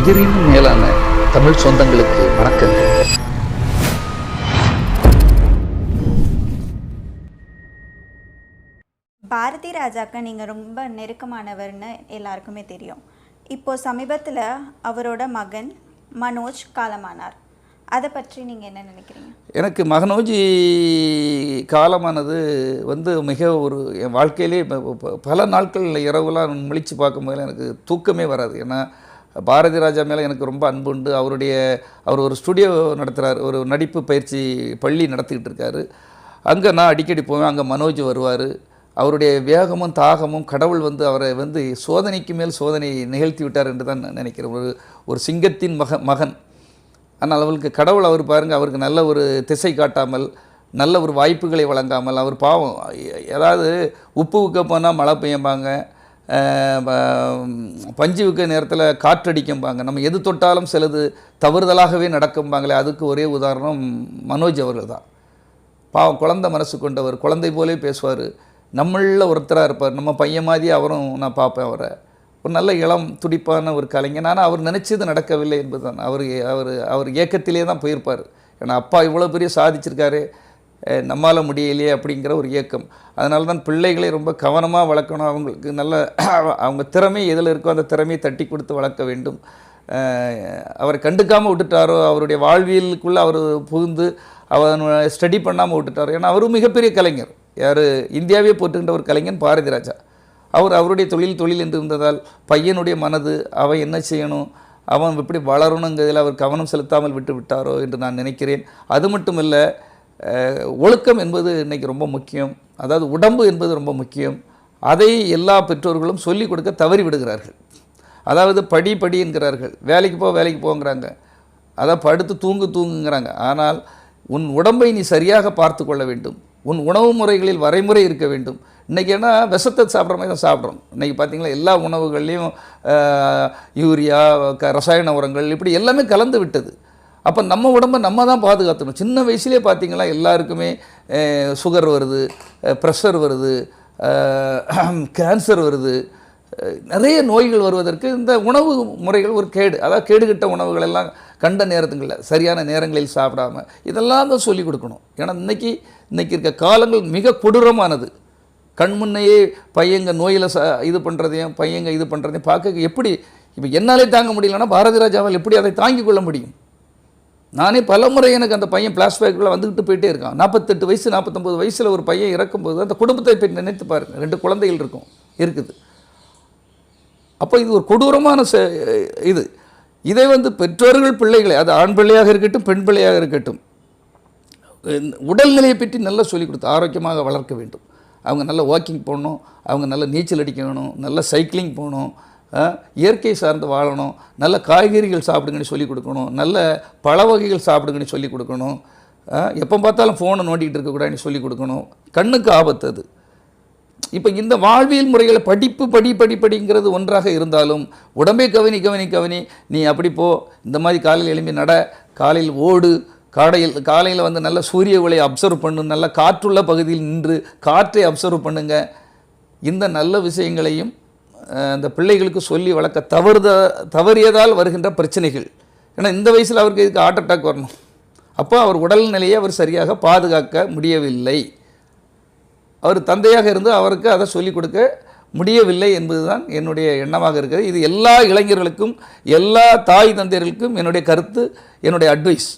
உயிரினும் மேலான தமிழ் சொந்தங்களுக்கு வணக்கங்கள். பாரதி ராஜாக்கு நீங்கள் ரொம்ப நெருக்கமானவர்னு எல்லாருக்குமே தெரியும். இப்போ சமீபத்தில் அவரோட மகன் மனோஜ் காலமானார். அதை பற்றி நீங்கள் என்ன நினைக்கிறீங்க? எனக்கு மகனோஜி காலமானது வந்து மிக ஒரு என் வாழ்க்கையிலே பல நாட்கள் இரவுலாம் முழிச்சு பார்க்கும்போது எனக்கு தூக்கமே வராது. ஏன்னா பாரதி ராஜா மேலே எனக்கு ரொம்ப அன்பு உண்டு. அவருடைய அவர் ஒரு ஸ்டுடியோ நடத்துகிறார் ஒரு நடிப்பு பயிற்சி பள்ளி நடத்திக்கிட்டு இருக்காரு. அங்கே நான் அடிக்கடி போவேன் அங்கே மனோஜ் வருவார். அவருடைய வேகமும் தாகமும் கடவுள் வந்து அவரை வந்து சோதனைக்கு மேல் சோதனை நிகழ்த்தி விட்டார் என்று தான் நினைக்கிறேன். ஒரு ஒரு சிங்கத்தின் மக மகன். ஆனால் அவருக்கு கடவுள் அவர் பாருங்கள் அவருக்கு நல்ல ஒரு திசை காட்டாமல் நல்ல ஒரு வாய்ப்புகளை வழங்காமல் அவர் பாவம் ஏதாவது உப்பு உக்க போனால் மழை பெய்யும்பாங்க. பஞ்சுவிக்க பஞ்சு நேரத்தில் காற்றடிக்கும்பாங்க. நம்ம எது தொட்டாலும் சிலது தவறுதலாகவே நடக்கும்பாங்களே அதுக்கு ஒரே உதாரணம் மனோஜ் அவர்கள் தான் பாவம் குழந்தை மனசு கொண்டவர் குழந்தை போலே பேசுவார். நம்மளில் ஒருத்தராக இருப்பார். நம்ம பையன் மாதிரி அவரும் நான் பார்ப்பேன் அவரை. ஒரு நல்ல இளம் துடிப்பான ஒரு கலைஞன். ஆனால் அவர் நினச்சது நடக்கவில்லை என்பதுதான். அவர் அவர் அவர் ஏக்கத்திலே தான் போயிருப்பார். ஏன்னா அப்பா இவ்வளோ பெரிய சாதிச்சிருக்காரு. நம்மால முடியலையே அப்படிங்கிற ஒரு இயக்கம். அதனால தான் பிள்ளைகளை ரொம்ப கவனமாக வளர்க்கணும். அவங்களுக்கு நல்ல அவங்க திறமை எதில் இருக்கோ அந்த திறமையை தட்டி கொடுத்து வளர்க்க வேண்டும். அவரை கண்டுக்காமல் விட்டுட்டாரோ அவருடைய வாழ்வியலுக்குள்ளே அவர் புகுந்து அவர் ஸ்டடி பண்ணாமல் விட்டுட்டாரோ ஏன்னா அவரும் மிகப்பெரிய கலைஞர். யார்? இந்தியாவே போட்டுக்கின்ற ஒரு கலைஞன் பாரதி ராஜா. அவர் அவருடைய தொழில் தொழில் என்று இருந்ததால் பையனுடைய மனது அவன் என்ன செய்யணும் அவன் எப்படி வளரணுங்கிறதில் அவர் கவனம் செலுத்தாமல் விட்டு விட்டாரோ என்று நான் நினைக்கிறேன். அது மட்டும் இல்லை ஒழுக்கம் என்பது இன்றைக்கி ரொம்ப முக்கியம். அதாவது உடம்பு என்பது ரொம்ப முக்கியம். அதை எல்லா பெற்றோர்களும் சொல்லிக் கொடுக்க தவறி விடுகிறார்கள். அதாவது படி படி என்கிறார்கள் வேலைக்கு போ வேலைக்கு போங்கிறாங்க. அதான் படுத்து தூங்கு தூங்குங்கிறாங்க. ஆனால் உன் உடம்பை நீ சரியாக பார்த்து கொள்ள வேண்டும். உன் உணவு முறைகளில் வரைமுறை இருக்க வேண்டும். இன்றைக்கி ஏன்னா விஷத்தை சாப்பிட்ற மாதிரி தான் சாப்பிட்றோம். இன்றைக்கி பார்த்தீங்களா எல்லா உணவுகள்லேயும் யூரியா க ரசாயன உரங்கள் இப்படி எல்லாமே கலந்து விட்டது. அப்போ நம்ம உடம்பை நம்ம தான் பாதுகாத்தணும் சின்ன வயசுலேயே பார்த்தீங்களா எல்லாருக்குமே சுகர் வருது ப்ரெஷர் வருது கேன்சர் வருது. நிறைய நோய்கள் வருவதற்கு இந்த உணவு முறைகள் ஒரு கேடு. அதாவது கேடுகட்ட உணவுகள் எல்லாம் கண்ட நேரத்துங்களில் சரியான நேரங்களில் சாப்பிடாம இதெல்லாம் தான் சொல்லிக் கொடுக்கணும். ஏன்னா இன்றைக்கி இன்றைக்கி இருக்க காலங்கள் மிக கொடூரமானது. கண் முன்னையே பையங்க நோயில் ச இது பண்ணுறதையும் பையங்க இது பண்ணுறதையும் பார்க்க எப்படி இப்போ என்னாலே தாங்க முடியலன்னா பாரதி ராஜாவால் எப்படி அதை தாங்கிக் கொள்ள முடியும்? நானே பல முறை எனக்கு அந்த பையன் பிளாஷ்பேக்கில் வந்துக்கிட்டு போயிட்டே இருக்கான். நாற்பத்தெட்டு வயசு நாற்பத்தொம்பது வயசில் ஒரு பையன் இறக்கும்போது அந்த குடும்பத்தை போய் நினைத்து பாருங்க. ரெண்டு குழந்தைகள் இருக்கும் இருக்குது. அப்போ இது ஒரு கொடூரமான செ இது. இதை வந்து பெற்றோர்கள் பிள்ளைகளை அது ஆண் பிள்ளையாக இருக்கட்டும் பெண் பிள்ளையாக இருக்கட்டும் இந்த உடல்நிலையை பற்றி நல்லா சொல்லிக் கொடுத்து ஆரோக்கியமாக வளர்க்க வேண்டும். அவங்க நல்ல வாக்கிங் போகணும் அவங்க நல்ல நீச்சல் அடிக்கணும் நல்ல சைக்கிளிங் போகணும் இயற்கை சார்ந்து வாழணும் நல்ல காய்கறிகள் சாப்பிடுங்கன்னு சொல்லிக் கொடுக்கணும் நல்ல பழ வகைகள் சாப்பிடுங்கன்னு சொல்லிக் கொடுக்கணும் எப்போ பார்த்தாலும் ஃபோனை நோண்டிகிட்டு இருக்கக்கூடாதுன்னு சொல்லிக் கொடுக்கணும். கண்ணுக்கு ஆபத்து அது. இப்போ இந்த வாழ்வியல் முறைகளை படிப்பு படி படி படிங்கிறது ஒன்றாக இருந்தாலும் உடம்பே கவனி கவனி கவனி நீ அப்படி போ இந்த மாதிரி காலையில் எழும்பி நட காலையில் ஓடு காலையில் காலையில் வந்து நல்ல சூரிய ஒளியை அப்சர்வ் பண்ணு நல்ல காற்றுள்ள பகுதியில் நின்று காற்றை அப்சர்வ் பண்ணுங்க. இந்த நல்ல விஷயங்களையும் அந்த பிள்ளைகளுக்கு சொல்லி வளர்க்க தவறுத தவறியதால் வருகின்ற பிரச்சனைகள். ஏன்னா இந்த வயசில் அவருக்கு இதுக்கு ஹார்ட் அட்டாக் வரணும். அப்போ அவர் உடல்நிலையை அவர் சரியாக பாதுகாக்க முடியவில்லை. அவர் தந்தையாக இருந்து அவருக்கு அதை சொல்லிக் கொடுக்க முடியவில்லை என்பதுதான் என்னுடைய எண்ணமாக இருக்கிறது. இது எல்லா இளைஞர்களுக்கும் எல்லா தாய் தந்தையர்களுக்கும் என்னுடைய கருத்து என்னுடைய அட்வைஸ்